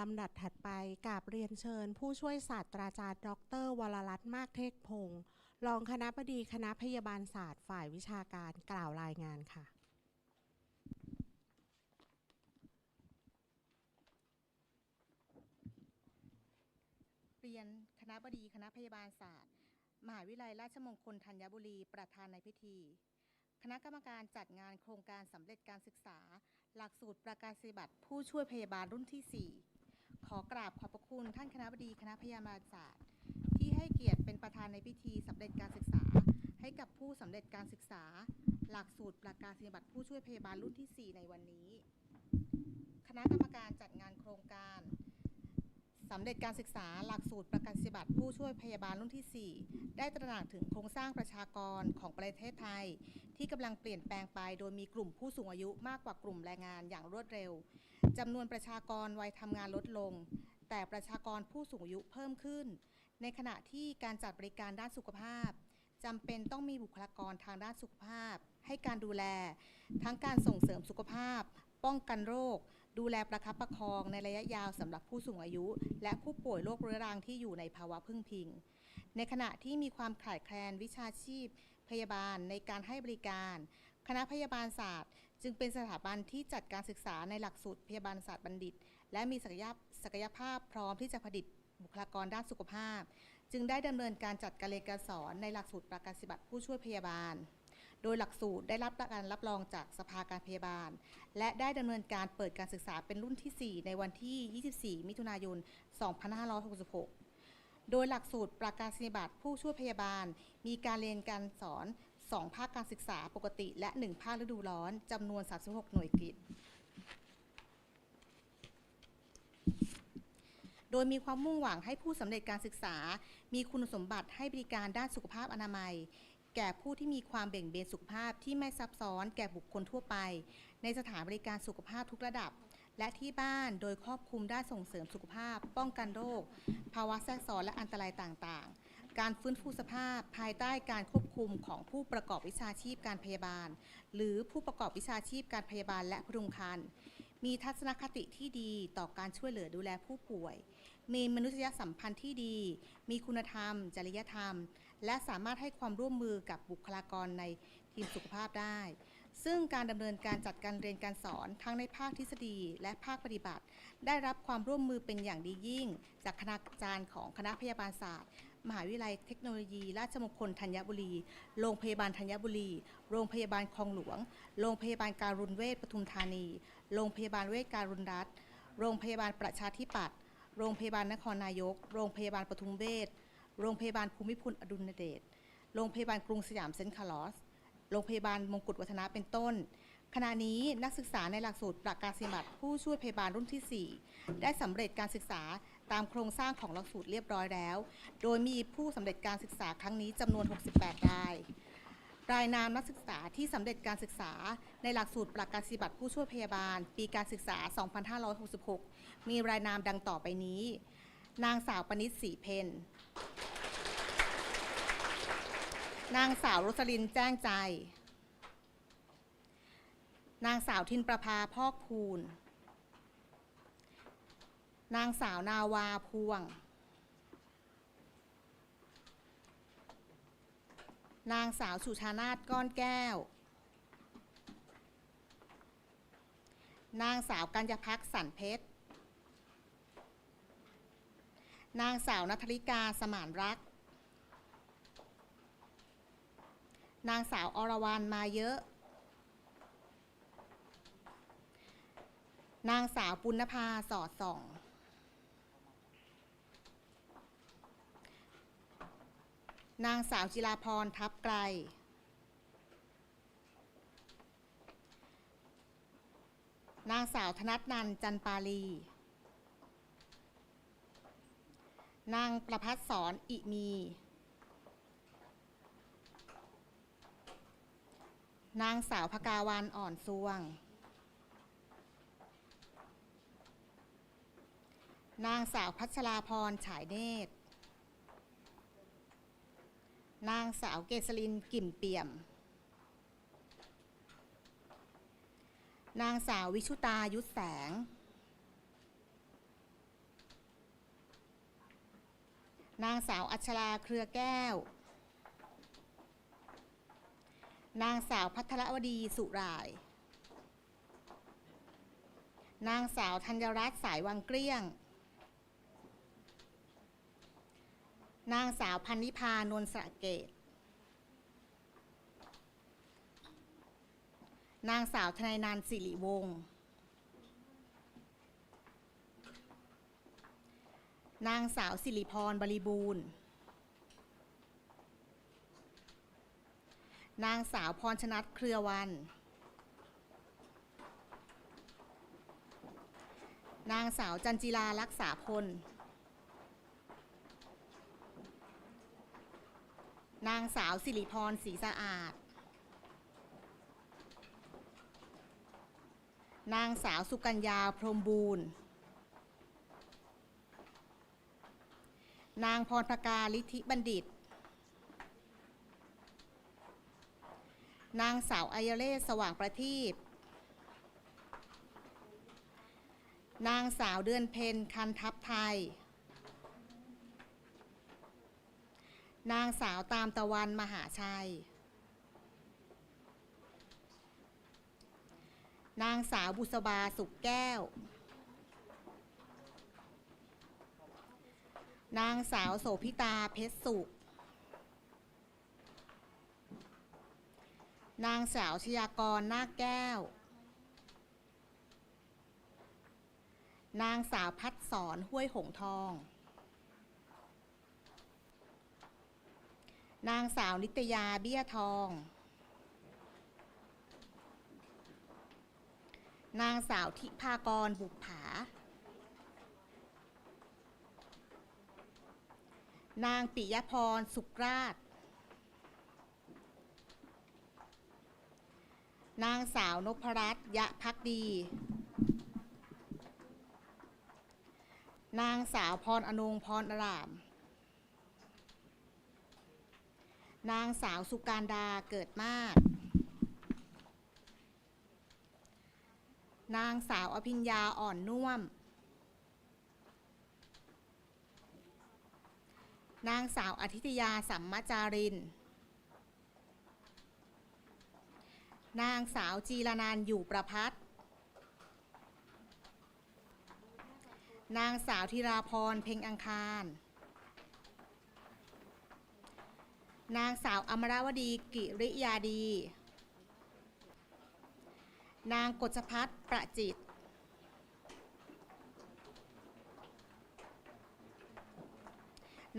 ลำดับถัดไปกาบเรียนเชิญ ผู้ช่วยศาสตราจารย์ ดร วรรัตน์มากเทกพงศ์รองคณะบดีคณะพยาบาลศาสตร์ฝ่ายวิชาการกล่าวรายงานค่ะ เรียนคณะบดีคณะพยาบาลศาสตร์ มหาวิทยาลัยราชมงคลธัญบุรี ประธานในพิธี คณะกรรมการจัดงานโครงการสำเร็จการศึกษา หลักสูตรประกาศนียบัตรผู้ช่วยพยาบาลรุ่นที่ 4 ขอกราบขอบพระคุณท่านคณะบดีคณะพยาบาลศาสตร์ ที่ให้เกียรติเป็นประธานในพิธีสำเร็จการศึกษา ให้กับผู้สำเร็จการศึกษา หลักสูตรประกาศนียบัตรผู้ช่วยพยาบาลรุ่นที่ 4 ในวันนี้ คณะกรรมการจัดงานโครงการ สำเร็จการศึกษาหลักสูตรประกันสิบัตรผู้ช่วยพยาบาลรุ่นที่ 4 ได้ตระหนักถึงโครงสร้างประชากรของประเทศไทย ที่กำลังเปลี่ยนแปลงไป โดยมีกลุ่มผู้สูงอายุมากกว่ากลุ่มแรงงานอย่างรวดเร็วจำนวนประชากรวัยทำงานลดลง แต่ประชากรผู้สูงอายุเพิ่มขึ้น ในขณะที่การจัดบริการด้านสุขภาพจำเป็นต้องมีบุคลากรทางด้านสุขภาพ ให้การดูแล ทั้งการส่งเสริมสุขภาพ ป้องกันโรค ดูแลประคับประคองในระยะยาวสำหรับผู้สูงอายุ และผู้ป่วยโรคเรื้อรังที่อยู่ในภาวะพึ่งพิง ในขณะที่มีความขาดแคลนวิชาชีพ พยาบาลในการให้บริการ คณะพยาบาลศาสตร์ จึงเป็นสถาบันที่จัดการศึกษาในหลักสูตรพยาบาลศาสตร์บัณฑิต และมีศักยภาพศักยภาพพร้อมที่จะผลิตบุคลากรด้านสุขภาพ จึงได้ดำเนินการจัดการเรียนการสอนในหลักสูตรประกันสิบัตรผู้ช่วยพยาบาล โดยหลักสูตรได้รับการรับรองจากสภาการพยาบาล และได้ดำเนินการเปิดการศึกษาเป็นรุ่นที่ 4 ในวันที่ 24 มิถุนายน 2566 โดยหลักสูตรประกาศนียบัตรผู้ช่วยพยาบาล มีการเรียนการสอน 2 ภาคการศึกษาปกติ และ 1 ภาคฤดูร้อนจำนวน 36 หน่วยกิจโดยมีความมุ่งหวังให้ผู้สำเร็จการศึกษา มีคุณสมบัติให้บริการด้านสุขภาพอนามัย แก่ผู้ที่มีความเบ่งเบนสุขภาพที่ไม่ซับซ้อนแก่บุคคลทั่วไป ในสถานบริการสุขภาพทุกระดับ และที่บ้านโดยครอบคลุมด้านส่งเสริมสุขภาพ ป้องกันโรค ภาวะแทรกซ้อนและอันตรายต่างๆ การฟื้นฟูสภาพภายใต้การควบคุมของผู้ประกอบวิชาชีพการพยาบาล หรือผู้ประกอบวิชาชีพการพยาบาลและพดุงครรภ์มีทัศนคติที่ดีต่อการช่วยเหลือดูแลผู้ป่วย มีมนุษยสัมพันธ์ที่ดี มีคุณธรรม จริยธรรม และสามารถให้ความร่วมมือกับบุคลากรในทีมสุขภาพได้ ซึ่งการดำเนินการจัดการเรียนการสอนทั้งในภาคทฤษฎีและภาคปฏิบัติ ได้รับความร่วมมือเป็นอย่างดียิ่ง จากคณาจารย์ของคณะพยาบาลศาสตร์ มหาวิทยาลัยเทคโนโลยี ราชมงคลธัญบุรี โรงพยาบาลธัญบุรี โรงพยาบาลคลองหลวง โรงพยาบาลการุณเวชปทุมธานี โรงพยาบาลเวชการุณรัตโรงพยาบาลประชาธิปัตย์ โรงพยาบาลนครนายก โรงพยาบาลปทุมเวช โรงพยาบาลภูมิพลอดุลยเดช โรงพยาบาลกรุงสยามเซนต์คาร์ลอส โรงพยาบาลมงกุฎวัฒนะเป็นต้น ขณะนี้นักศึกษาในหลักสูตรประกาศนียบัตรผู้ช่วยพยาบาลรุ่นที่ 4 ได้สำเร็จการศึกษาตามโครงสร้างของหลักสูตรเรียบร้อยแล้ว โดยมีผู้สำเร็จการศึกษาครั้งนี้จำนวน 68 ราย รายนามนักศึกษาที่สำเร็จการศึกษาในหลักสูตรประกาศนียบัตรผู้ช่วยพยาบาล ปีการศึกษา 2566 มีรายนามดังต่อไปนี้ นางสาวปณิศรีเพน นางสาวรสลินแจ้งใจ นางสาวทินประภาพอกพูน นางสาวนาวาพวง นางสาวสุชานาตก้อนแก้ว นางสาวกัญญพักสันเพชร นางสาวนัทริกาสมานรัก นางสาวอรวรรณมาเยอะ นางสาวปุณภาสอดส่อง นางสาวจิราพรทับไกล นางสาวธนัทนันจันปาลี นางประพัฒสอนอิมี นางสาวพกาวันอ่อนซวง นางสาวพัชราพรฉายเนตร นางสาวเกษลินกิ่มเปี่ยม นางสาววิชุตายุทธแสง นางสาวอัชราเครือแก้ว นางสาวพัทรวดีสุราย นางสาวธัญรัตน์สายวังเกลี้ยง นางสาวพันนิพานนท์สระเกต นางสาวธนายนันสิริวงศ์ นางสาวสิริพรบริบูรณ์ นางสาวพรชนัดเครือวัน นางสาวจันจิลารักษาพล นางสาวสิริพรศรีสะอาด นางสาวสุกัญญาพรมบูรณ์ นางพรพกาลิธิบัณฑิต นางสาวอายเล่สว่างประทีปนางสาวเดือนเพนคันทัพไทย นางสาวตามตะวันมหาชัย นางสาวบุษบาสุขแก้ว นางสาวโสพิตาเพชรสุข นางสาวชยากรนาคแก้ว นางสาวพัดสอนห้วยหงทอง นางสาวนิตยาเบี้ยทอง นางสาวทิพากรบุกผา นางปิยพรสุกราช นางสาวนพรัตน์ยะพักดี นางสาวพรอนงพรอราม นางสาวสุการดาเกิดมาก นางสาวอภิญญาอ่อนนุ่ม นางสาวอธิตยาสัมมาจาริน นางสาวจีรนันอยู่ประพัฒน์นางสาวธิราพรเพ็งอังคาร นางสาวอมราวดีกิริยาดี นางกฎชพัฒน์ประจิต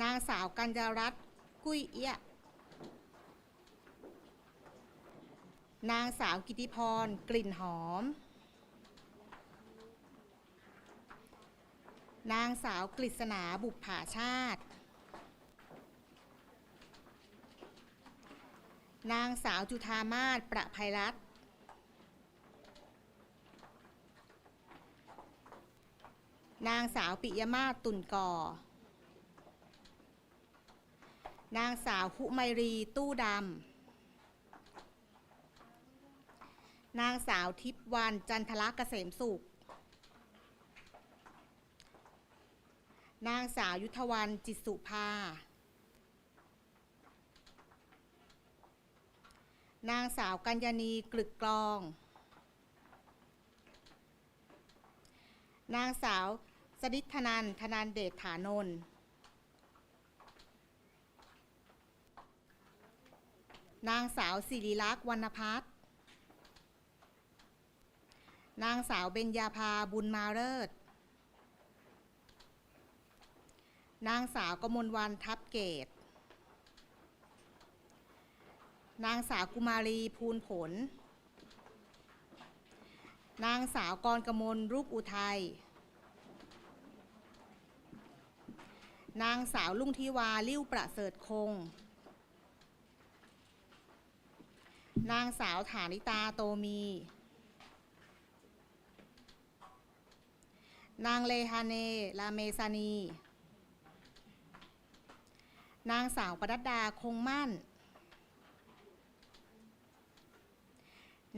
นางสาวกัญญารัตน์กุ้ยเอี้ย นางสาวกิติพร กลิ่นหอม นางสาวกฤษณาบุปผาชาติ นางสาวจุธามาศประภัยรัตน์นางสาวปิยมาตุนก่อ นางสาวคุไมรีตู้ดำ นางสาวทิพวันจันทละเกษมสุข นางสาวยุทธวันจิตสุภา นางสาวกัญญาณีกลึกกลอง นางสาวสดิธนันธนันเดชฐานนท์ นางสาวสิริลักษณ์วรรณพัฒน์นางสาวเบญญาภาบุญมาเลิศ นางสาวกมลวันทับเกต นางสาวกุมารีภูลผล นางสาวกรกมลรูปอุทัย นางสาวลุงทิวาลิ้วประเสริฐคง นางสาวฐานิตาโตมี นางเลฮาเนลาเมซานี นางสาวปนัดดาคงมั่น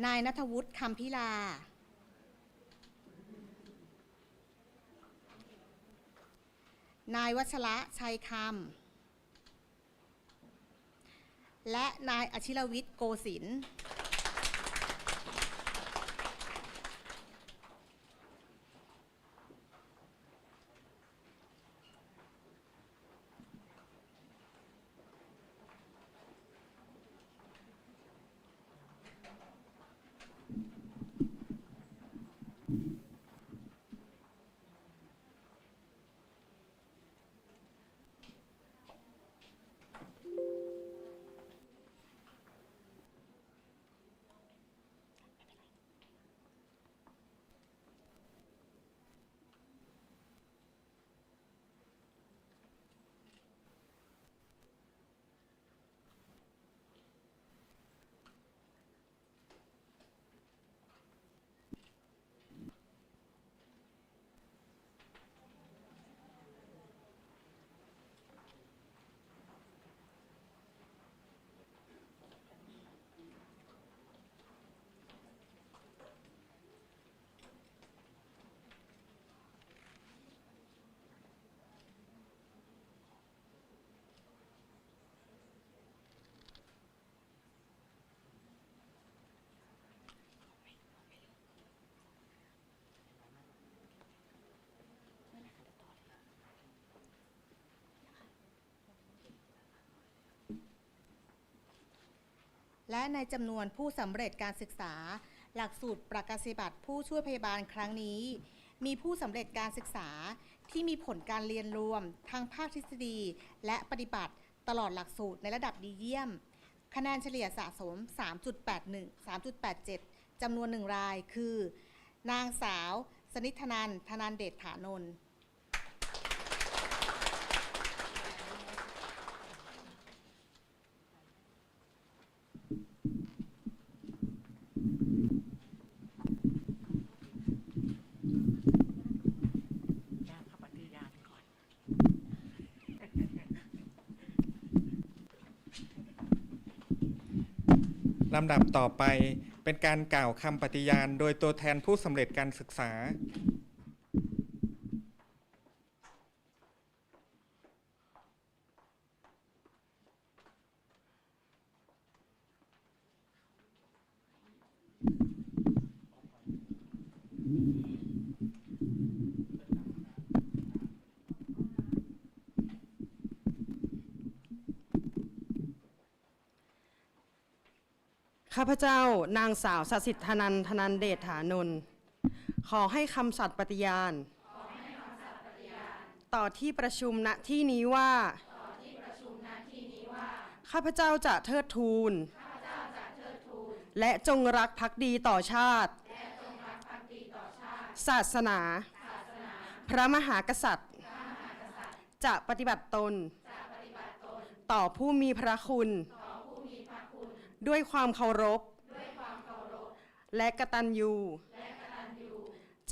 นายนัทวุฒิคำพิลานนายวัชระชัยคำ และนายอชิรวิทย์โกศิน และในจำนวนผู้สำเร็จการศึกษา หลักสูตรประกาศบัตรผู้ช่วยพยาบาลครั้งนี้ มีผู้สำเร็จการศึกษาที่มีผลการเรียนรวมทั้งภาคทฤษฎี และปฏิบัติตลอดหลักสูตรในระดับดีเยี่ยม คะแนนเฉลี่ยสะสม 3.81 3.87จำนวนหนึ่งรายคือ นางสาว สนิทธนันธนันเดชฐานนท์ ยากปฏิญาณก่อน ลำดับต่อไปเป็นการกล่าวคำปฏิญาณ โดยตัวแทนผู้สำเร็จการศึกษา ข้าพเจ้านางสาวสสิทธนันทนันเดชฐานนท์ขอให้คำสัตย์ปฏิญาณ ต่อที่ประชุมณที่นี้ว่า ข้าพเจ้าจะเทิดทูน และจงรักภักดีต่อชาติ ศาสนา พระมหากษัตริย์ จะปฏิบัติตน ต่อผู้มีพระคุณ ด้วยความเคารพ และกตัญญู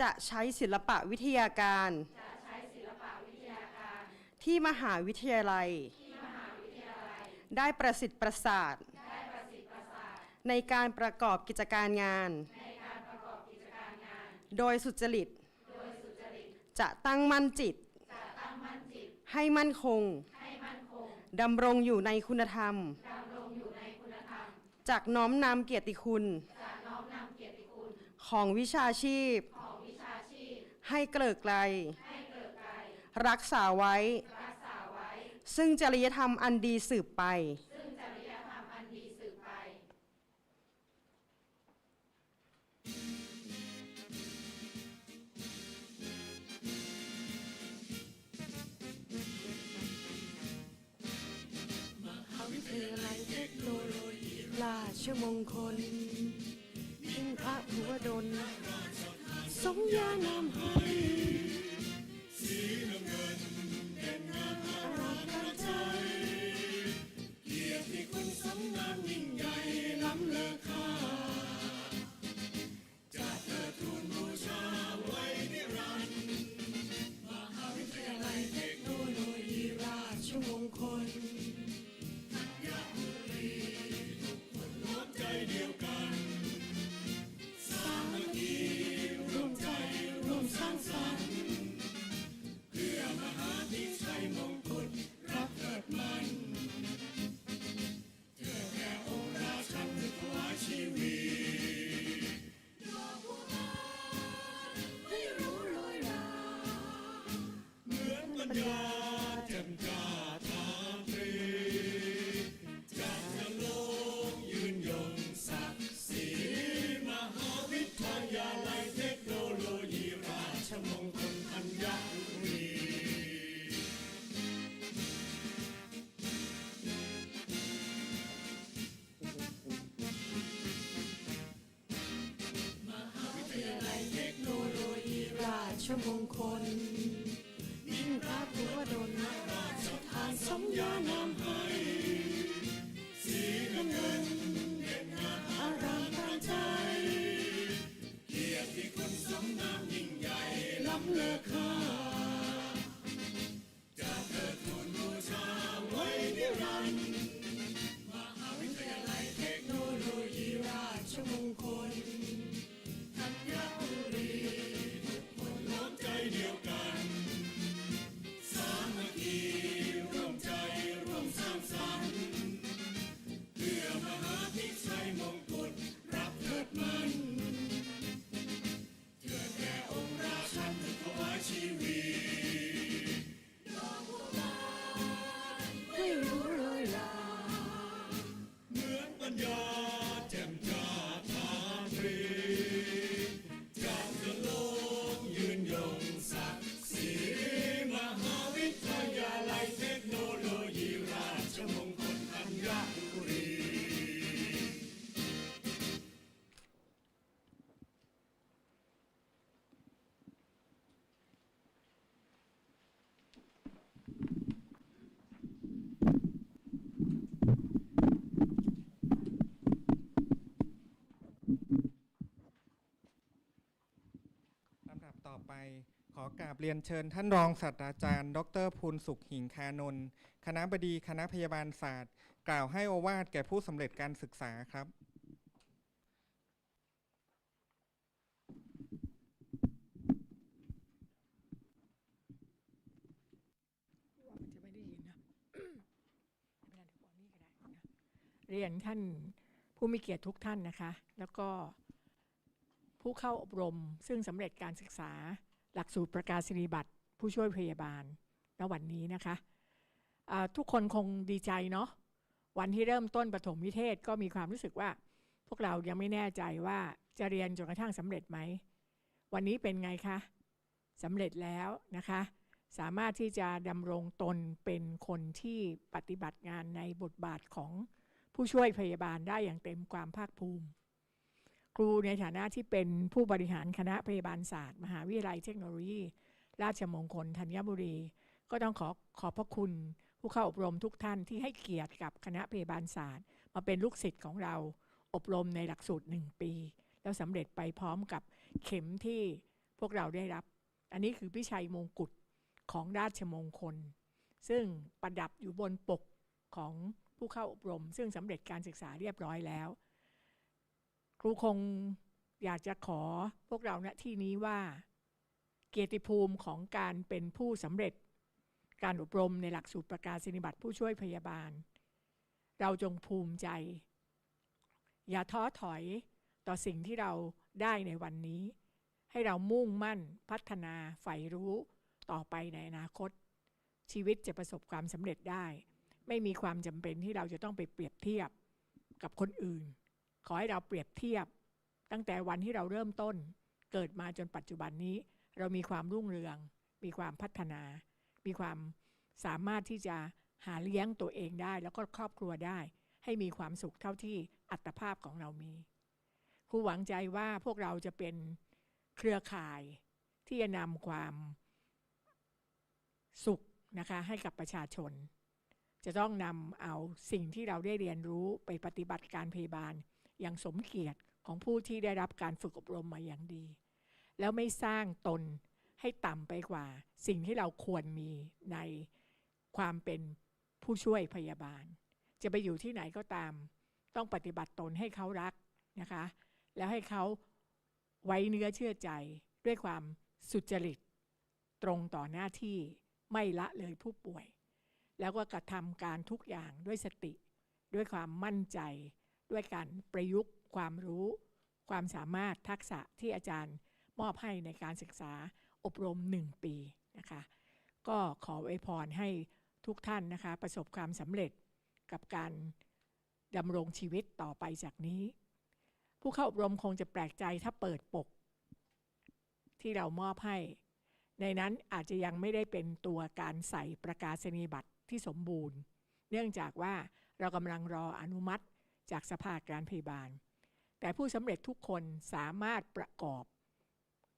จะใช้ศิลปะวิทยาการ ที่มหาวิทยาลัย ได้ประสิทธิ์ประสาท ในการประกอบกิจการงาน โดยสุจริต จะตั้งมั่นจิต ให้มั่นคงดำรงอยู่ในคุณธรรม จากน้อมนำเกียรติคุณ ของวิชาชีพให้เกลิกไกลรักษาไว้ ซึ่งจริยธรรมอันดีสืบไป ชมงคลทิ้งพระหัวดลสงยานามให้สีน้ำเงินเด่นงามอารากันใจเกียรติคุณสำนามยิ่ง Boom, boom. ขอกราบเรียนเชิญท่านรองศาสตราจารย์ ดรพูลสุขหิงคานนท์คณะบดีคณะพยาบาลศาสตร์ กล่าวให้โอวาทแก่ผู้สำเร็จการศึกษาครับ ว่ามันจะไม่ได้ยินนะ ไม่เป็นไรเดี๋ยวขอนี่ก็ได้นะเรียนท่านผู้มีเกียรติทุกท่านนะคะ แล้วก็ผู้เข้าอบรมซึ่งสำเร็จการศึกษา หลักสูตรประกาศนียบัตรผู้ช่วยพยาบาลณวันนี้นะคะทุกคนคงดีใจเนาะวันที่เริ่มต้นปฐมนิเทศก็มีความรู้สึกว่า พวกเรายังไม่แน่ใจว่าจะเรียนจนกระทั่งสำเร็จไหม วันนี้เป็นไงคะสำเร็จแล้วนะคะ สามารถที่จะดำรงตนเป็นคนที่ปฏิบัติงานในบทบาทของผู้ช่วยพยาบาลได้อย่างเต็มความภาคภูมิ ครูในฐานะที่เป็นผู้บริหารคณะพยาบาลศาสตร์ มหาวิทยาลัยเทคโนโลยี ราชมงคลธัญบุรี ก็ต้องขอขอบพระคุณผู้เข้าอบรมทุกท่านที่ให้เกียรติกับคณะพยาบาลศาสตร์ มาเป็นลูกศิษย์ของเราอบรมในหลักสูตรหนึ่งปี แล้วสำเร็จไปพร้อมกับเข็มที่พวกเราได้รับ อันนี้คือพิชัยมงกุฎของราชมงคล ซึ่งประดับอยู่บนปกของผู้เข้าอบรม ซึ่งสำเร็จการศึกษาเรียบร้อยแล้ว ครูคงอยากจะขอพวกเราณที่นี้ว่า เกียรติภูมิของการเป็นผู้สำเร็จ การอบรมในหลักสูตรประกาศนียบัตรผู้ช่วยพยาบาล เราจงภูมิใจ อย่าท้อถอยต่อสิ่งที่เราได้ในวันนี้ ให้เรามุ่งมั่นพัฒนาใฝ่รู้ต่อไปในอนาคต ชีวิตจะประสบความสำเร็จได้ ไม่มีความจำเป็นที่เราจะต้องไปเปรียบเทียบกับคนอื่น ขอให้เราเปรียบเทียบ ตั้งแต่วันที่เราเริ่มต้น เกิดมาจนปัจจุบันนี้ เรามีความรุ่งเรือง มีความพัฒนา มีความสามารถที่จะหาเลี้ยงตัวเองได้ แล้วก็ครอบครัวได้ ให้มีความสุขเท่าที่อัตภาพของเรามีครูหวังใจว่าพวกเราจะเป็นเครือข่ายที่จะนำความสุขนะคะให้กับประชาชน จะต้องนำเอาสิ่งที่เราได้เรียนรู้ไปปฏิบัติการพยาบาล อย่างสมเกียรติของผู้ที่ได้รับการฝึกอบรมมาอย่างดี แล้วไม่สร้างตนให้ต่ำไปกว่า สิ่งที่เราควรมีในความเป็นผู้ช่วยพยาบาล จะไปอยู่ที่ไหนก็ตาม ต้องปฏิบัติตนให้เขารักนะคะ แล้วให้เขาไว้เนื้อเชื่อใจด้วยความสุจริต ตรงต่อหน้าที่ไม่ละเลยผู้ป่วย แล้วก็กระทำการทุกอย่างด้วยสติ ด้วยความมั่นใจ ด้วยการประยุกต์ความรู้ ความสามารถทักษะที่อาจารย์มอบให้ในการศึกษาอบรมหนึ่งปีนะคะก็ขออวยพรให้ทุกท่านนะคะประสบความสำเร็จกับการดำรงชีวิตต่อไปจากนี้ ผู้เข้าอบรมคงจะแปลกใจถ้าเปิดปก ที่เรามอบให้ ในนั้นอาจจะยังไม่ได้เป็นตัวการใส่ประกาศนียบัตรที่สมบูรณ์ เนื่องจากว่าเรากำลังรออนุมัติ จากสภาการพยาบาล แต่ผู้สำเร็จทุกคนสามารถประกอบ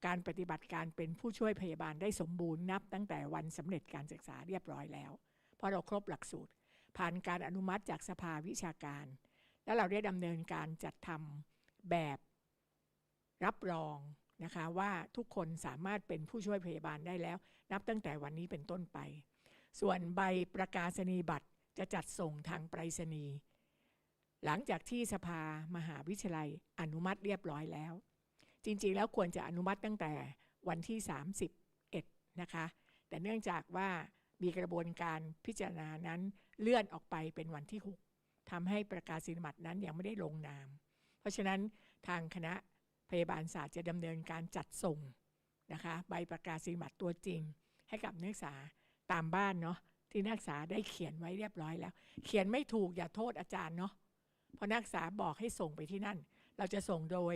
การปฏิบัติการเป็นผู้ช่วยพยาบาลได้สมบูรณ์นับตั้งแต่วันสำเร็จการศึกษาเรียบร้อยแล้วเพราะเราครบหลักสูตร ผ่านการอนุมัติจากสภาวิชาการ แล้วเราได้ดำเนินการจัดทำแบบรับรองนะคะว่าทุกคนสามารถเป็นผู้ช่วยพยาบาลได้แล้ว นับตั้งแต่วันนี้เป็นต้นไป ส่วนใบประกาศนียบัตรจะจัดส่งทางไปรษณีย์ หลังจากที่สภามหาวิทยาลัยอนุมัติเรียบร้อยแล้ว จริงๆแล้วควรจะอนุมัติตั้งแต่วันที่ 31 นะคะ แต่เนื่องจากว่ามีกระบวนการพิจารณานั้นเลื่อนออกไปเป็นวันที่ 6ทำให้ประกาศนียบัตรนั้นยังไม่ได้ลงนาม เพราะฉะนั้นทางคณะพยาบาลศาสตร์จะดำเนินการจัดส่งนะคะใบประกาศนียบัตรตัวจริง ให้กับนักศึกษาตามบ้านเนาะที่นักศึกษาได้เขียนไว้เรียบร้อยแล้ว เขียนไม่ถูกอย่าโทษอาจารย์เนาะ พราะนักศึกษาบอกให้ส่งไปที่นั่น เราจะส่งโดย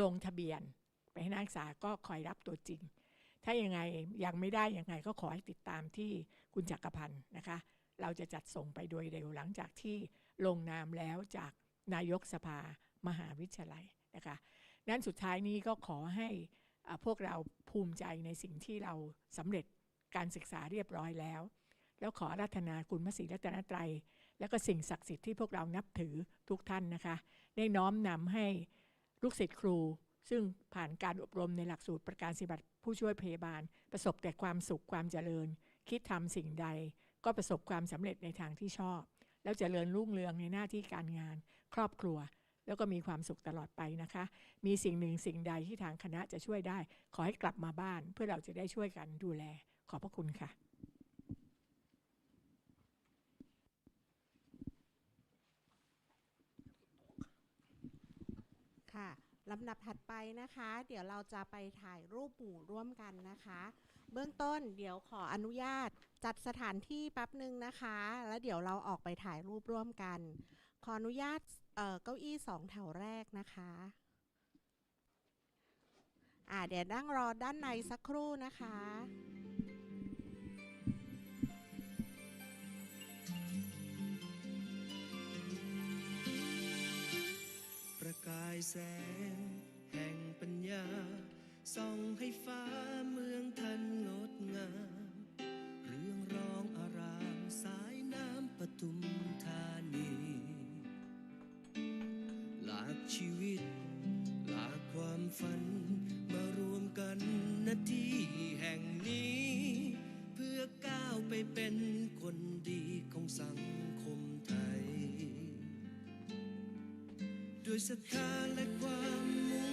ลงทะเบียน ไปให้นักศึกษาก็คอยรับตัวจริง ถ้ายังไงยังไม่ได้ยังไงก็ขอให้ติดตามที่คุณจักรพันธ์นะคะ เราจะจัดส่งไปโดยเร็วหลังจากที่ลงนามแล้วจากนายกสภามหาวิทยาลัยนะคะนั้นสุดท้ายนี้ก็ขอให้พวกเราภูมิใจในสิ่งที่เราสำเร็จการศึกษาเรียบร้อยแล้ว แล้วขอรัธนาคุณพระศรีรัตนตรัย แล้วก็สิ่งศักดิ์สิทธิ์ที่พวกเรานับถือทุกท่านนะคะ ได้น้อมนำให้ลูกศิษย์ครู ซึ่งผ่านการอบรมในหลักสูตรประการสิบัติผู้ช่วยพยาบาล ประสบแต่ความสุขความเจริญ คิดทำสิ่งใด ก็ประสบความสำเร็จในทางที่ชอบ แล้วเจริญรุ่งเรืองในหน้าที่การงาน ครอบครัว แล้วก็มีความสุขตลอดไปนะคะ มีสิ่งหนึ่งสิ่งใดที่ทางคณะจะช่วยได้ ขอให้กลับมาบ้าน เพื่อเราจะได้ช่วยกันดูแล ขอบพระคุณค่ะ ค่ะ ลำดับถัดไปนะคะ เดี๋ยวเราจะไปถ่ายรูปหมู่ร่วมกันนะคะ เบื้องต้นเดี๋ยวขออนุญาตจัดสถานที่แป๊บหนึ่งนะคะ แล้วเดี๋ยวเราออกไปถ่ายรูปร่วมกัน ขออนุญาตเเก้าอี้สองแถวแรกนะคะอ่าเดี๋ยวนั่งรอด้านในสักครู่นะคะ แสง แห่งปัญญา ส่องให้ฟ้าเมืองทันงดงาม เรื่องร้องอารามสายน้ำปทุมธานี หลากชีวิต หลากความฝัน มารวมกันนาที่แห่งนี้ เพื่อก้าวไปเป็นคนดีของสังคม ด้วย